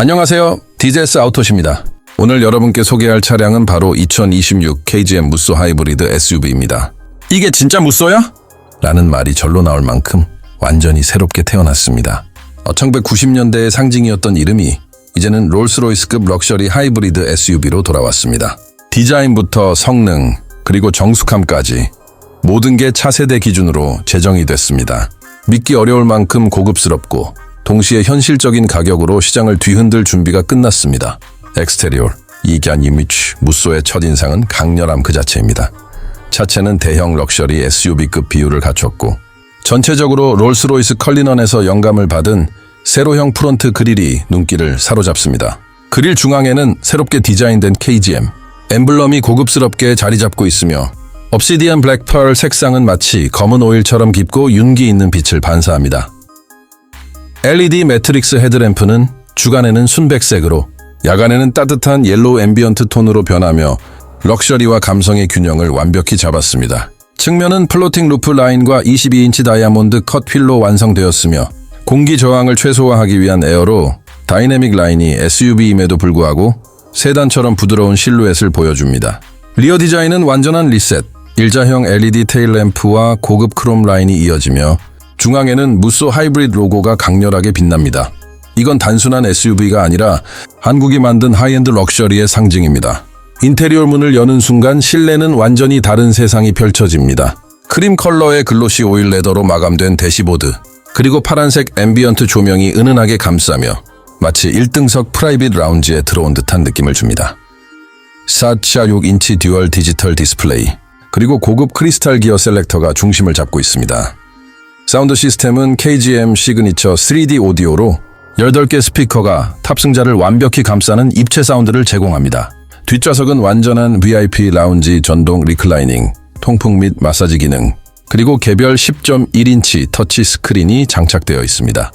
안녕하세요. DJS 아우토십니다. 오늘 여러분께 소개할 차량은 바로 2026 KGM 무쏘 하이브리드 SUV입니다. 이게 진짜 무쏘야? 라는 말이 절로 나올 만큼 완전히 새롭게 태어났습니다. 1990년대의 상징이었던 이름이 이제는 롤스로이스급 럭셔리 하이브리드 SUV로 돌아왔습니다. 디자인부터 성능, 그리고 정숙함까지 모든 게 차세대 기준으로 제정이 됐습니다. 믿기 어려울 만큼 고급스럽고 동시에 현실적인 가격으로 시장을 뒤흔들 준비가 끝났습니다. 엑스테리얼, 이견 이미지, 무쏘의 첫인상은 강렬함 그 자체입니다. 차체는 대형 럭셔리 SUV급 비율을 갖췄고 전체적으로 롤스로이스 컬리넌에서 영감을 받은 세로형 프론트 그릴이 눈길을 사로잡습니다. 그릴 중앙에는 새롭게 디자인된 KGM, 엠블럼이 고급스럽게 자리 잡고 있으며 업시디안 블랙펄 색상은 마치 검은 오일처럼 깊고 윤기 있는 빛을 반사합니다. LED 매트릭스 헤드램프는 주간에는 순백색으로 야간에는 따뜻한 옐로우 앰비언트 톤으로 변하며 럭셔리와 감성의 균형을 완벽히 잡았습니다. 측면은 플로팅 루프 라인과 22인치 다이아몬드 컷 휠로 완성되었으며 공기 저항을 최소화하기 위한 에어로 다이내믹 라인이 SUV임에도 불구하고 세단처럼 부드러운 실루엣을 보여줍니다. 리어 디자인은 완전한 리셋, 일자형 LED 테일 램프와 고급 크롬 라인이 이어지며 중앙에는 무쏘 하이브리드 로고가 강렬하게 빛납니다. 이건 단순한 SUV가 아니라 한국이 만든 하이엔드 럭셔리의 상징입니다. 인테리어 문을 여는 순간 실내는 완전히 다른 세상이 펼쳐집니다. 크림 컬러의 글로시 오일 레더로 마감된 대시보드, 그리고 파란색 앰비언트 조명이 은은하게 감싸며 마치 1등석 프라이빗 라운지에 들어온 듯한 느낌을 줍니다. 4.6인치 듀얼 디지털 디스플레이, 그리고 고급 크리스탈 기어 셀렉터가 중심을 잡고 있습니다. 사운드 시스템은 KGM 시그니처 3D 오디오로 18개 스피커가 탑승자를 완벽히 감싸는 입체 사운드를 제공합니다. 뒷좌석은 완전한 VIP 라운지 전동 리클라이닝, 통풍 및 마사지 기능, 그리고 개별 10.1인치 터치 스크린이 장착되어 있습니다.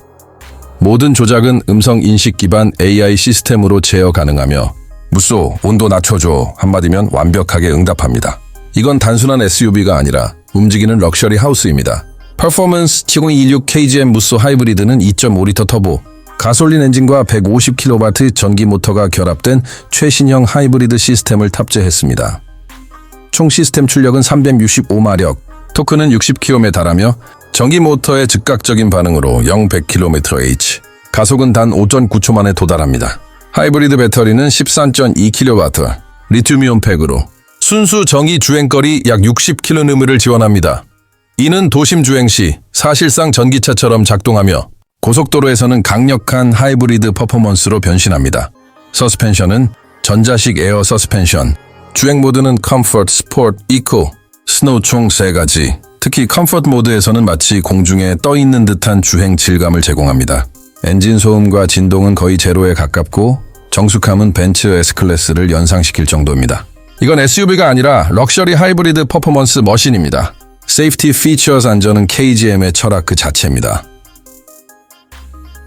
모든 조작은 음성 인식 기반 AI 시스템으로 제어 가능하며 무쏘 온도 낮춰줘 한마디면 완벽하게 응답합니다. 이건 단순한 SUV가 아니라 움직이는 럭셔리 하우스입니다. 퍼포먼스 7026 KGM 무쏘 하이브리드는 2.5리터 터보, 가솔린 엔진과 150kW 전기 모터가 결합된 최신형 하이브리드 시스템을 탑재했습니다. 총 시스템 출력은 365마력, 토크는 60km에 달하며 전기 모터의 즉각적인 반응으로 0 100km/h, 가속은 단 5.9초 만에 도달합니다. 하이브리드 배터리는 13.2kW, 리튬이온 팩으로 순수 정의 주행거리 약 60km를 지원합니다. 이는 도심 주행 시 사실상 전기차처럼 작동하며 고속도로에서는 강력한 하이브리드 퍼포먼스로 변신합니다. 서스펜션은 전자식 에어 서스펜션, 주행 모드는 컴포트, 스포트, 이코, 스노우 총 3가지. 특히 컴포트 모드에서는 마치 공중에 떠 있는 듯한 주행 질감을 제공합니다. 엔진 소음과 진동은 거의 제로에 가깝고 정숙함은 벤츠 S클래스를 연상시킬 정도입니다. 이건 SUV가 아니라 럭셔리 하이브리드 퍼포먼스 머신입니다. 세이프티 피처스 안전은 KGM의 철학 그 자체입니다.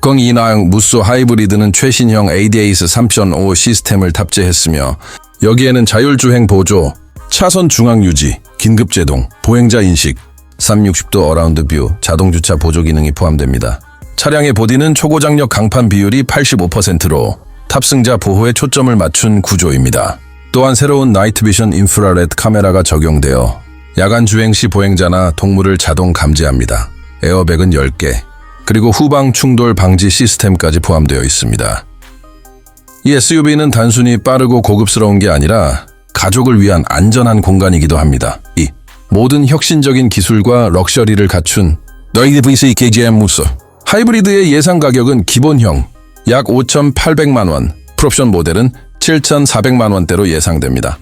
공2나형 무쏘 하이브리드는 최신형 ADAS 3.5 시스템을 탑재했으며 여기에는 자율주행 보조, 차선 중앙 유지, 긴급 제동, 보행자 인식, 360도 어라운드 뷰, 자동 주차 보조 기능이 포함됩니다. 차량의 보디는 초고장력 강판 비율이 85%로 탑승자 보호에 초점을 맞춘 구조입니다. 또한 새로운 나이트 비전 인프라레드 카메라가 적용되어 야간 주행 시 보행자나 동물을 자동 감지합니다. 에어백은 10개, 그리고 후방 충돌 방지 시스템까지 포함되어 있습니다. 이 SUV는 단순히 빠르고 고급스러운 게 아니라 가족을 위한 안전한 공간이기도 합니다. 이 모든 혁신적인 기술과 럭셔리를 갖춘 너희드 VC KGM 무쏘 하이브리드의 예상 가격은 기본형 약 5,800만 원, 풀옵션 모델은 7,400만 원대로 예상됩니다.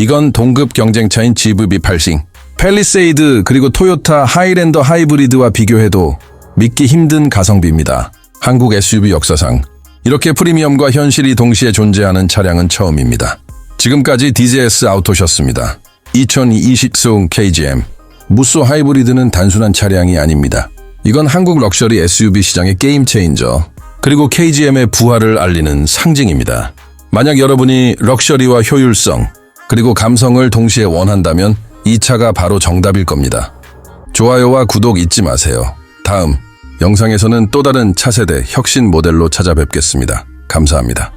이건 동급 경쟁차인 GVB 8싱, 펠리세이드 그리고 토요타 하이랜더 하이브리드와 비교해도 믿기 힘든 가성비입니다. 한국 SUV 역사상 이렇게 프리미엄과 현실이 동시에 존재하는 차량은 처음입니다. 지금까지 DJS 아우토셨습니다. 2020송 KGM 무쏘 하이브리드는 단순한 차량이 아닙니다. 이건 한국 럭셔리 SUV 시장의 게임 체인저 그리고 KGM의 부활을 알리는 상징입니다. 만약 여러분이 럭셔리와 효율성 그리고 감성을 동시에 원한다면 이 차가 바로 정답일 겁니다. 좋아요와 구독 잊지 마세요. 다음 영상에서는 또 다른 차세대 혁신 모델로 찾아뵙겠습니다. 감사합니다.